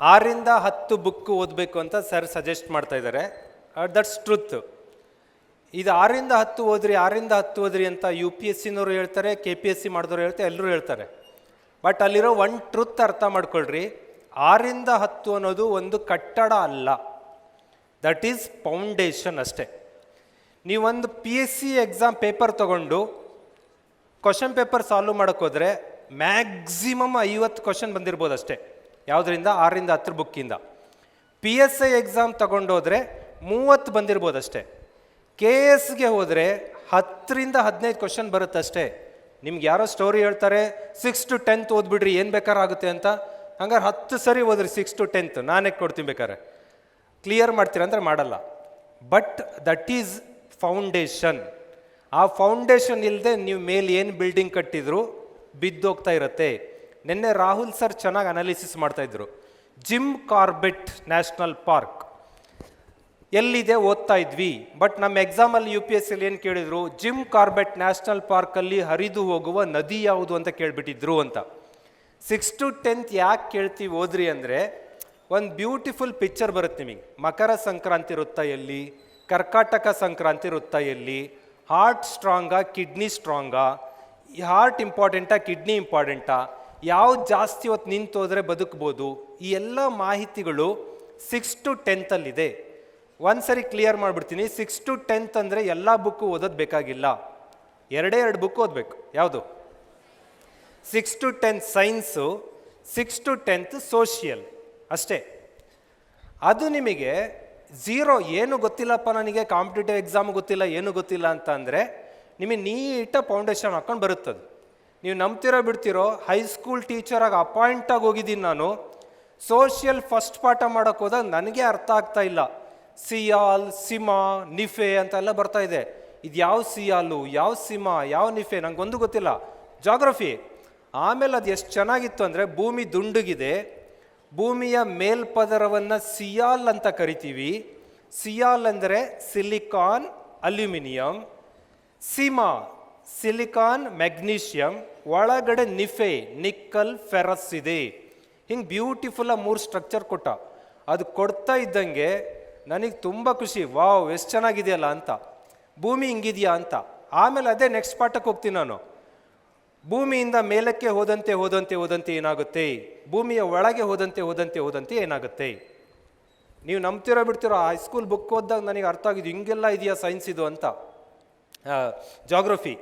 ಆರಿಂದ ಹತ್ತು ಬುಕ್ ಓದಬೇಕು ಅಂತ ಸರ್ ಸಜೆಸ್ಟ್ ಮಾಡ್ತಾ ಇದ್ದಾರೆ ದಟ್ಸ್ ಟ್ರುತ್ ಇದು ಆರಿಂದ ಹತ್ತು ಓದ್ರಿ, ಆರಿಂದ ಹತ್ತು ಓದ್ರಿ ಅಂತ ಯು ಪಿ ಎಸ್ ಸಿನವರು ಹೇಳ್ತಾರೆ ಕೆ ಪಿ ಎಸ್ ಸಿ ಮಾಡಿದವರು ಹೇಳ್ತಾರೆ ಎಲ್ಲರೂ ಹೇಳ್ತಾರೆ. ಬಟ್ ಅಲ್ಲಿರೋ ಒನ್ ಟ್ರುತ್ ಅರ್ಥ ಮಾಡ್ಕೊಳ್ರಿ. ಆರಿಂದ ಹತ್ತು ಅನ್ನೋದು ಒಂದು ಕಟ್ಟಡ ಅಲ್ಲ. ದಟ್ ಈಸ್ ಫೌಂಡೇಶನ್ ಅಷ್ಟೇ. ನೀವೊಂದು P S C exam paper ತಗೊಂಡು ಕ್ವಶನ್ ಪೇಪರ್ ಸಾಲ್ವ್ ಮಾಡೋಕ್ಕೋದ್ರೆ ಮ್ಯಾಕ್ಸಿಮಮ್ ಐವತ್ತು ಕ್ವಶನ್ ಬಂದಿರ್ಬೋದು ಅಷ್ಟೇ ಯಾವುದರಿಂದ? ಆರರಿಂದ ಹತ್ತರ ಬುಕ್ಕಿಂದ. ಪಿ ಎಸ್ ಐ ಎಕ್ಸಾಮ್ ತಗೊಂಡೋದ್ರೆ ಮೂವತ್ತು ಬಂದಿರ್ಬೋದು ಅಷ್ಟೇ ಕೆ ಎಸ್ಗೆ ಹೋದರೆ ಹತ್ತರಿಂದ ಹದಿನೈದು ಕ್ವಶನ್ ಬರುತ್ತಷ್ಟೇ. ನಿಮ್ಗೆ ಯಾರೋ ಸ್ಟೋರಿ ಹೇಳ್ತಾರೆ ಸಿಕ್ಸ್ ಟು ಟೆಂತ್ ಓದ್ಬಿಡ್ರಿ, ಏನು ಬೇಕಾರಾಗುತ್ತೆ ಅಂತ. ಹಂಗಾರೆ ಹತ್ತು ಸರಿ ಓದ್ರಿ ಸಿಕ್ಸ್ ಟು ಟೆಂತ್ ನಾನೇ ಕೊಡ್ತೀನಿ ಬೇಕಾರೆ ಕ್ಲಿಯರ್ ಮಾಡ್ತೀರ ಅಂದರೆ ಮಾಡಲ್ಲ. ಬಟ್ ದಟ್ ಈಸ್ ಫೌಂಡೇಶನ್ ಆ ಫೌಂಡೇಶನ್ ಇಲ್ಲದೆ ನೀವು ಮೇಲೆ ಏನು ಬಿಲ್ಡಿಂಗ್ ಕಟ್ಟಿದ್ರು ಬಿದ್ದೋಗ್ತಾ ಇರುತ್ತೆ. ನಿನ್ನೆ ರಾಹುಲ್ ಸರ್ ಚೆನ್ನಾಗಿ ಅನಾಲಿಸಿಸ್ ಮಾಡ್ತಾ ಇದ್ರು. Jim Corbett national park. ಎಲ್ಲಿದೆ ಓದ್ತಾ ಇದ್ವಿ, ಬಟ್ ನಮ್ಮ ಎಕ್ಸಾಮಲ್ಲಿ ಯು ಪಿ ಎಸ್ ಸಿಲಿ ಏನು ಕೇಳಿದ್ರು, ಜಿಮ್ ಕಾರ್ಬೆಟ್ ನ್ಯಾಷನಲ್ ಪಾರ್ಕಲ್ಲಿ ಹರಿದು ಹೋಗುವ ನದಿ ಯಾವುದು ಅಂತ ಕೇಳಿಬಿಟ್ಟಿದ್ರು ಅಂತ. ಸಿಕ್ಸ್ ಟು ಟೆಂತ್ ಯಾಕೆ ಕೇಳ್ತೀವಿ ಓದ್ರಿ ಅಂದರೆ, ಒಂದು ಬ್ಯೂಟಿಫುಲ್ ಪಿಕ್ಚರ್ ಬರುತ್ತೆ ನಿಮಗೆ. ಮಕರ ಸಂಕ್ರಾಂತಿ ವೃತ್ತ ಎಲ್ಲಿ, ಕರ್ಕಾಟಕ ಸಂಕ್ರಾಂತಿ ವೃತ್ತ ಎಲ್ಲಿ ಹಾರ್ಟ್ ಸ್ಟ್ರಾಂಗಾ ಕಿಡ್ನಿ ಸ್ಟ್ರಾಂಗಾ ಹಾರ್ಟ್ ಇಂಪಾರ್ಟೆಂಟಾ ಕಿಡ್ನಿ ಇಂಪಾರ್ಟೆಂಟಾ ಯಾವ್ದು ಜಾಸ್ತಿ ಹೊತ್ತು ನಿಂತು ಹೋದರೆ ಬದುಕ್ಬೋದು? ಈ ಎಲ್ಲ ಮಾಹಿತಿಗಳು ಸಿಕ್ಸ್ ಟು ಟೆಂತಲ್ಲಿದೆ ಒಂದು ಸರಿ ಕ್ಲಿಯರ್ ಮಾಡಿಬಿಡ್ತೀನಿ. ಸಿಕ್ಸ್ ಟು ಟೆಂತ್ ಅಂದರೆ ಎಲ್ಲ ಬುಕ್ಕು ಓದೋದು ಬೇಕಾಗಿಲ್ಲ. ಎರಡೇ ಎರಡು ಬುಕ್ ಓದಬೇಕು. ಯಾವುದು? Six to tenth science six to tenth social ಅಷ್ಟೇ. ಅದು ನಿಮಗೆ ಝೀರೋ ಏನು ಗೊತ್ತಿಲ್ಲಪ್ಪ ನನಗೆ ಕಾಂಪಿಟೇಟಿವ್ ಎಕ್ಸಾಮ್ ಗೊತ್ತಿಲ್ಲ, ಏನು ಗೊತ್ತಿಲ್ಲ ಅಂತ ಅಂದರೆ ನಿಮಗೆ ನೀಟ ಫೌಂಡೇಶನ್ ಹಾಕ್ಕೊಂಡು ಬರುತ್ತದು. ನೀವು ನಂಬ್ತಿರೋ ಬಿಡ್ತಿರೋ ಹೈಸ್ಕೂಲ್ ಟೀಚರಾಗಿ ಅಪಾಯಿಂಟ್ ಆಗಿ ಹೋಗಿದ್ದೀನಿ ನಾನು. ಸೋಷಿಯಲ್ ಫಸ್ಟ್ ಪಾಠ ಮಾಡೋಕ್ಕೆ ಹೋದಾಗ ನನಗೆ ಅರ್ಥ ಆಗ್ತಾ ಇಲ್ಲ. ಸಿಯಾಲ್, ಸಿಮಾ, ನಿಫೆ ಅಂತೆಲ್ಲ ಬರ್ತಾ ಇದೆ. ಇದು ಯಾವ ಸಿಯಾಲು, ಯಾವ ಸಿಮಾ, ಯಾವ ನಿಫೆ ನಂಗೊಂದು ಗೊತ್ತಿಲ್ಲ. ಜಾಗ್ರಫಿ ಆಮೇಲೆ ಅದು ಎಷ್ಟು ಚೆನ್ನಾಗಿತ್ತು ಅಂದರೆ ಭೂಮಿ ದುಂಡುಗಿದೆ. ಭೂಮಿಯ ಮೇಲ್ಪದರವನ್ನು ಸಿಯಾಲ್ ಅಂತ ಕರಿತೀವಿ. ಸಿಯಾಲ್ ಅಂದರೆ silicon aluminium. Sima. Silicon magnesium ಒಳಗಡೆ ನಿಫೆ, ನಿಕ್ಕಲ್, ಫೆರಸ್ ಇದೆ. ಹಿಂಗೆ ಬ್ಯೂಟಿಫುಲ್ ಮೂರು ಸ್ಟ್ರಕ್ಚರ್ ಕೊಟ್ಟ. ಅದು ಕೊಡ್ತಾ ಇದ್ದಂಗೆ ನನಗೆ ತುಂಬ ಖುಷಿ. ವಾವ್, ಎಷ್ಟು ಚೆನ್ನಾಗಿದೆಯಲ್ಲ ಅಂತ. ಭೂಮಿ ಹಿಂಗಿದೆಯಾ ಅಂತ. ಆಮೇಲೆ ಅದೇ ನೆಕ್ಸ್ಟ್ ಪಾಠಕ್ಕೆ ಹೋಗ್ತೀನಿ ನಾನು. ಭೂಮಿಯಿಂದ ಮೇಲಕ್ಕೆ ಹೋದಂತೆ ಹೋದಂತೆ ಹೋದಂತೆ ಏನಾಗುತ್ತೆ? ಭೂಮಿಯ ಒಳಗೆ ಹೋದಂತೆ ಹೋದಂತೆ ಹೋದಂತೆ ಏನಾಗುತ್ತೆ? ನೀವು ನಂಬ್ತಿರೋ ಬಿಡ್ತಿರೋ ಹೈಸ್ಕೂಲ್ ಬುಕ್ ಓದಿದಾಗ ನನಗೆ ಅರ್ಥ ಆಗಿದ್ದು ಹಿಂಗೆಲ್ಲ ಇದೆಯಾ ಸೈನ್ಸ್ ಇದು ಅಂತ. ಜಾಗ್ರಫಿ